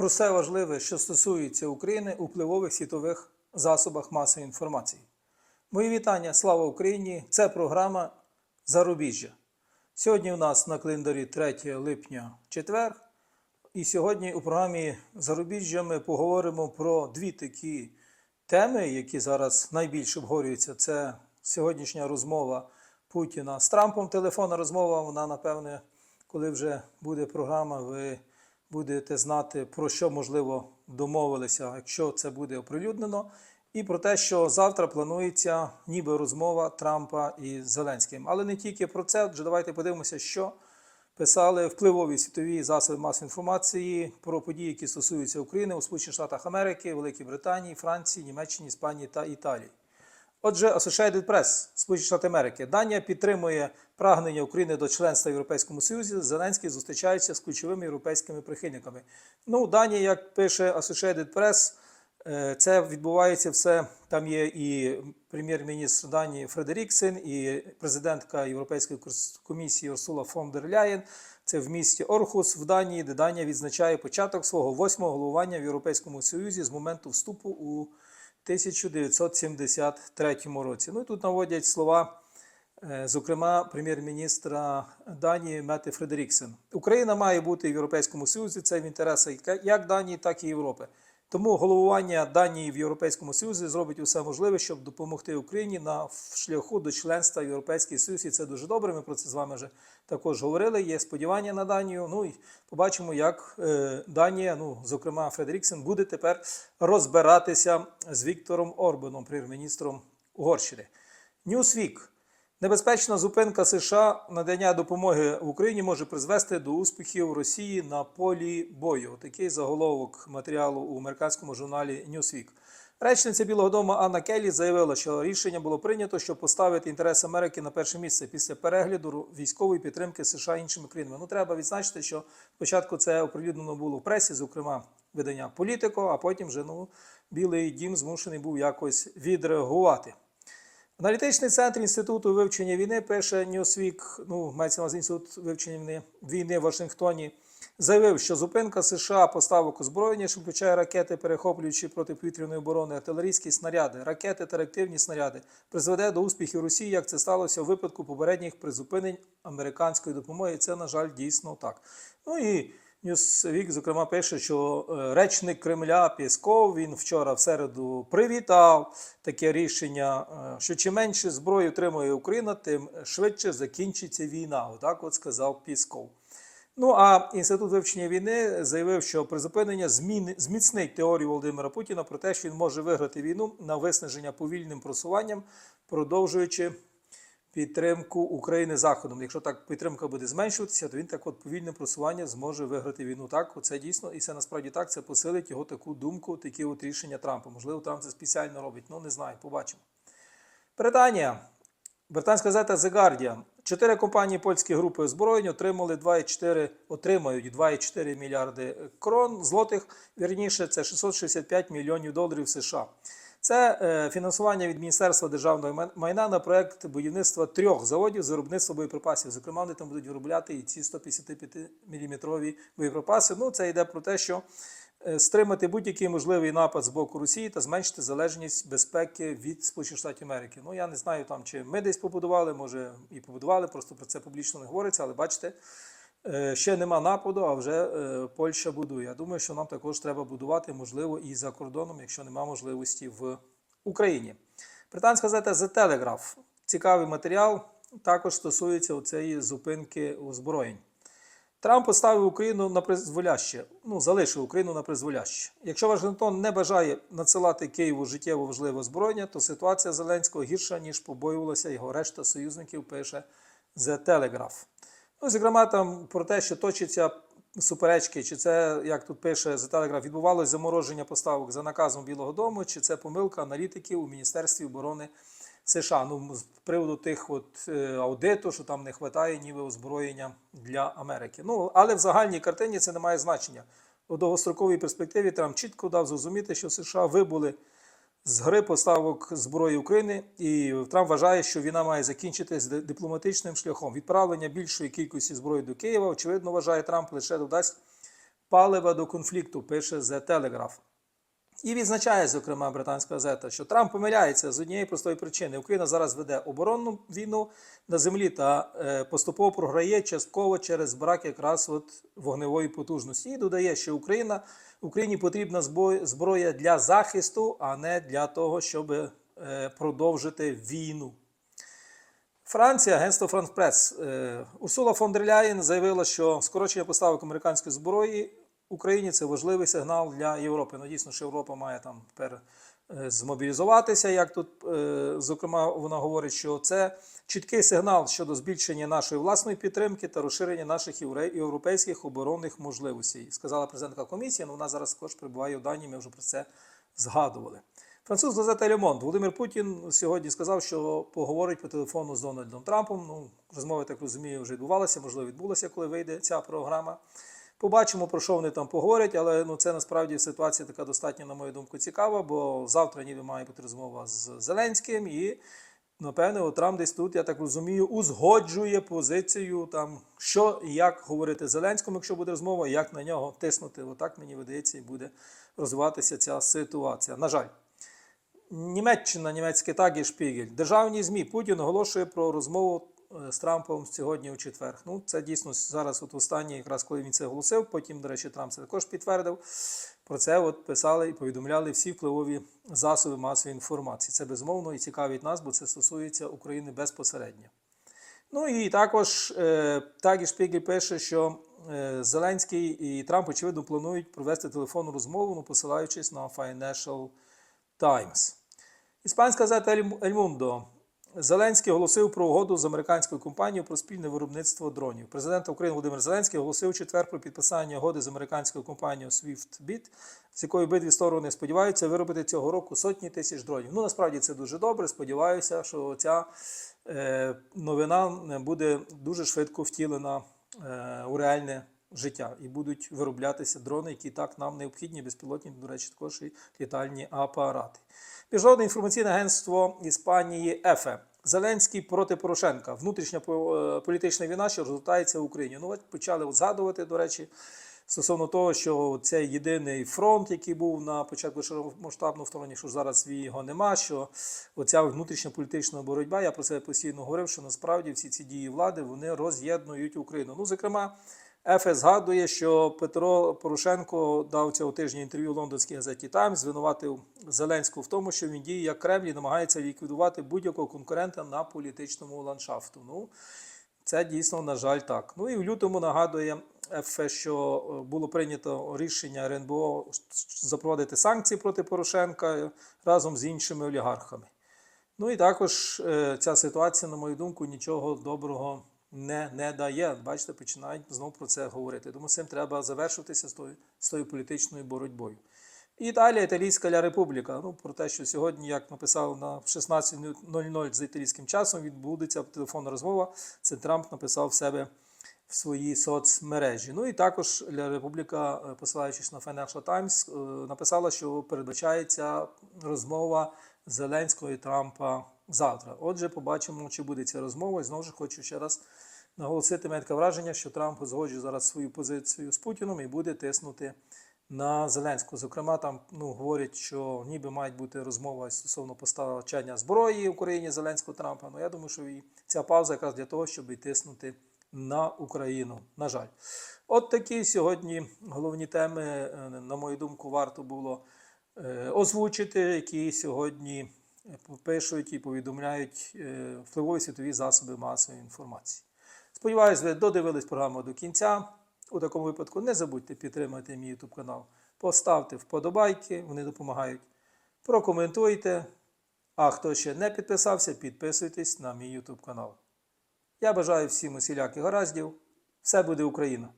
про все важливе, що стосується України у впливових світових засобах масової інформації. Мої вітання, слава Україні! Це програма Зарубіжжя. Сьогодні у нас на календарі 3 липня четвер. І сьогодні у програмі Зарубіжжя ми поговоримо про дві такі теми, які зараз найбільше обговорюються. Це сьогоднішня розмова Путіна з Трампом. Телефонна розмова, вона, напевне, коли вже буде програма, ви будете знати, про що можливо домовилися, якщо це буде оприлюднено. І про те, що завтра планується ніби розмова Трампа із Зеленським. Але не тільки про це. Отже, давайте подивимося, що писали впливові світові засоби масової інформації про події, які стосуються України у Сполучених Штатах Америки, Великій Британії, Франції, Німеччині, Іспанії та Італії. Отже, Associated Press, Сполучені Штати Америки. Данія підтримує прагнення України до членства в Європейському Союзі. Зеленський зустрічається з ключовими європейськими прихильниками. Ну, Данія, як пише Associated Press, е, це відбувається все. Там є і прем'єр-міністр Данії Фредеріксен, і президентка Європейської комісії Урсула фон дер Ляєн. Це в місті Орхус в Данії, де Данія відзначає початок свого восьмого головування в Європейському Союзі з моменту вступу у 1973 році. Ну і тут наводять слова, е, зокрема, прем'єр-міністра Данії Мети Фредеріксен. Україна має бути в Європейському Союзі. Це в інтересах як Данії, так і Європи. Тому головування Данії в Європейському Союзі зробить усе можливе, щоб допомогти Україні на шляху до членства в Європейський Союз. І це дуже добре. Ми про це з вами вже також говорили. Є сподівання на Данію. Ну і побачимо, як е, Данія, ну зокрема Фредеріксен, буде тепер розбиратися з Віктором Орбаном, прем'єр-міністром Угорщини. Newsweek. Небезпечна зупинка США надання допомоги в Україні може призвести до успіхів Росії на полі бою. Такий заголовок матеріалу у американському журналі Newsweek. Речниця Білого Дому Анна Келлі заявила, що рішення було прийнято, щоб поставити інтерес Америки на перше місце після перегляду військової підтримки США іншими країнами. Ну треба відзначити, що спочатку це оприлюднено було в пресі, зокрема видання Політико, а потім вже ну Білий Дім змушений був якось відреагувати. Аналітичний центр Інституту вивчення війни пише Newsweek, ну, мається на увазі інститут вивчення війни, війни в Вашингтоні, заявив, що зупинка США поставок озброєння, що включає ракети, перехоплюючи протиповітряної оборони, артилерійські снаряди, ракети та реактивні снаряди, призведе до успіхів Росії, як це сталося у випадку попередніх призупинень американської допомоги. І це, на жаль, дійсно так. Ну і Ньюсвік, зокрема, пише, що е, речник Кремля Пісков він вчора в середу привітав таке рішення, е, що чим менше зброї отримує Україна, тим швидше закінчиться війна. Отак от сказав Пісков. Ну а інститут вивчення війни заявив, що призупинення зміни зміцнить теорію Володимира Путіна про те, що він може виграти війну на виснаження повільним просуванням, продовжуючи підтримку України Заходом. Якщо так підтримка буде зменшуватися, то він так от повільне просування зможе виграти війну. Так, це дійсно, і це насправді так. Це посилить його таку думку, такі от рішення Трампа. Можливо, Трамп це спеціально робить. Ну не знаю, побачимо. Британія. Британська газета The Guardian. Чотири компанії польської групи озброєнь отримали 2,4, отримають 2,4 мільярди крон злотих. Вірніше, це 665 мільйонів доларів США. Це е, фінансування від Міністерства державного майна на проект будівництва трьох заводів з виробництва боєприпасів. Зокрема, вони там будуть виробляти і ці 155-мм боєприпаси. Ну, це йде про те, що е, стримати будь-який можливий напад з боку Росії та зменшити залежність безпеки від Сполучених Штатів Америки. Ну я не знаю, там чи ми десь побудували, може і побудували, просто про це публічно не говориться, але бачите. Е, ще нема нападу, а вже е, Польща будує. Я думаю, що нам також треба будувати, можливо, і за кордоном, якщо нема можливості в Україні. Британська газета The Telegraph. Цікавий матеріал також стосується цієї зупинки озброєнь. Трамп поставив Україну на призволяще, ну, залишив Україну на призволяще. Якщо Вашингтон не бажає надсилати Києву життєво важливе озброєння, то ситуація Зеленського гірша, ніж побоювалася його решта союзників, пише The Telegraph. Ну, зокрема, там про те, що точаться суперечки, чи це, як тут пише The Telegraph, відбувалося замороження поставок за наказом Білого Дому, чи це помилка аналітиків у Міністерстві оборони США. Ну, з приводу тих от е, аудиту, що там не вистачає ніби озброєння для Америки. Ну, але в загальній картині це не має значення. У довгостроковій перспективі Трамп чітко дав зрозуміти, що США вибули з гри поставок зброї України, і Трамп вважає, що війна має закінчитись дипломатичним шляхом. Відправлення більшої кількості зброї до Києва, очевидно, вважає Трамп, лише додасть палива до конфлікту, пише The Telegraph. І відзначає, зокрема, британська газета, що Трамп помиляється з однієї простої причини. Україна зараз веде оборонну війну на землі та е, поступово програє частково через брак якраз от вогневої потужності. І додає, що Україна Україні потрібна зброя для захисту, а не для того, щоб е, продовжити війну. Франція, агентство Press. Е, Урсула фон дер Ляєн заявила, що скорочення поставок американської зброї Україні це важливий сигнал для Європи. Ну, дійсно, що Європа має там тепер е, змобілізуватися. Як тут, е, зокрема, вона говорить, що це чіткий сигнал щодо збільшення нашої власної підтримки та розширення наших європейських оборонних можливостей, сказала президентка комісії. Ну, вона зараз також перебуває в Данії. Ми вже про це згадували. Француз газета Лемонт Володимир Путін сьогодні сказав, що поговорить по телефону з Дональдом Трампом. Ну, розмова, так розумію, вже відбувалася, можливо, відбулася, коли вийде ця програма. Побачимо, про що вони там поговорять, але ну, це насправді ситуація така достатньо, на мою думку, цікава, бо завтра ніби має бути розмова з Зеленським, і, напевне, Трамп десь тут, я так розумію, узгоджує позицію, там, що і як говорити Зеленському, якщо буде розмова, як на нього тиснути. Отак, мені видається, і буде розвиватися ця ситуація. На жаль. Німеччина, німецький тагі Шпігель. Державні ЗМІ Путін оголошує про розмову з Трампом сьогодні у четвер. Ну, це дійсно зараз, от останнє, якраз коли він це оголосив. Потім, до речі, Трамп це також підтвердив. Про це от писали і повідомляли всі впливові засоби масової інформації. Це безумовно і цікавить нас, бо це стосується України безпосередньо. Ну і також е, Тагі Шпігель пише, що е, Зеленський і Трамп, очевидно, планують провести телефонну розмову, ну, посилаючись на Financial Times. Іспанська газета «Ель Мундо». Зеленський оголосив про угоду з американською компанією про спільне виробництво дронів. Президент України Володимир Зеленський оголосив четвер про підписання угоди з американською компанією SwiftBit, з якою обидві сторони сподіваються виробити цього року сотні тисяч дронів. Ну насправді це дуже добре. Сподіваюся, що ця е, новина буде дуже швидко втілена е, у реальне життя і будуть вироблятися дрони, які так нам необхідні, безпілотні, до речі, також і літальні апарати. Міжнародне інформаційне агентство Іспанії ЕФЕ. Зеленський проти Порошенка. Внутрішня е, політична війна, що розгортається в Україні. Ну, от почали от згадувати, до речі, стосовно того, що цей єдиний фронт, який був на початку широкомасштабного вторгнення, що зараз його нема, що оця внутрішня політична боротьба, я про це постійно говорив, що насправді всі ці дії влади вони роз'єднують Україну. Ну, зокрема, ЕФЕ згадує, що Петро Порошенко дав цього тижня інтерв'ю лондонській газеті Таймс, звинуватив Зеленського в тому, що він діє як Кремль і намагається ліквідувати будь-якого конкурента на політичному ландшафту. Ну, це дійсно, на жаль, так. Ну і в лютому нагадує ЕФЕ, що е, було прийнято рішення РНБО запровадити санкції проти Порошенка разом з іншими олігархами. Ну і також е, ця ситуація, на мою думку, нічого доброго не, не дає. Бачите, починають знову про це говорити. Тому цим треба завершитися з тою, з тою політичною боротьбою. І Італія, Італійська Ля Републіка. Ну, про те, що сьогодні, як написав на 16.00 за італійським часом, відбудеться телефонна розмова. Це Трамп написав в себе в своїй соцмережі. Ну і також Ля Републіка, е, посилаючись на Financial Times, е, написала, що передбачається розмова Зеленського і Трампа завтра. Отже, побачимо, чи буде ця розмова. І знову ж хочу ще раз наголосити мене таке враження, що Трамп узгоджує зараз свою позицію з Путіном і буде тиснути на Зеленського. Зокрема, там ну, говорять, що ніби мають бути розмова стосовно постачання зброї Україні Зеленського Трампа. Ну я думаю, що і ця пауза якраз для того, щоб і тиснути на Україну. На жаль, от такі сьогодні головні теми, е, на мою думку, варто було озвучити, які сьогодні пишуть і повідомляють е, впливові світові засоби масової інформації. Сподіваюсь, ви додивились програму до кінця. У такому випадку не забудьте підтримати мій YouTube канал. Поставте вподобайки, вони допомагають. Прокоментуйте. А хто ще не підписався, підписуйтесь на мій YouTube канал. Я бажаю всім усіляких гараздів. Все буде Україна!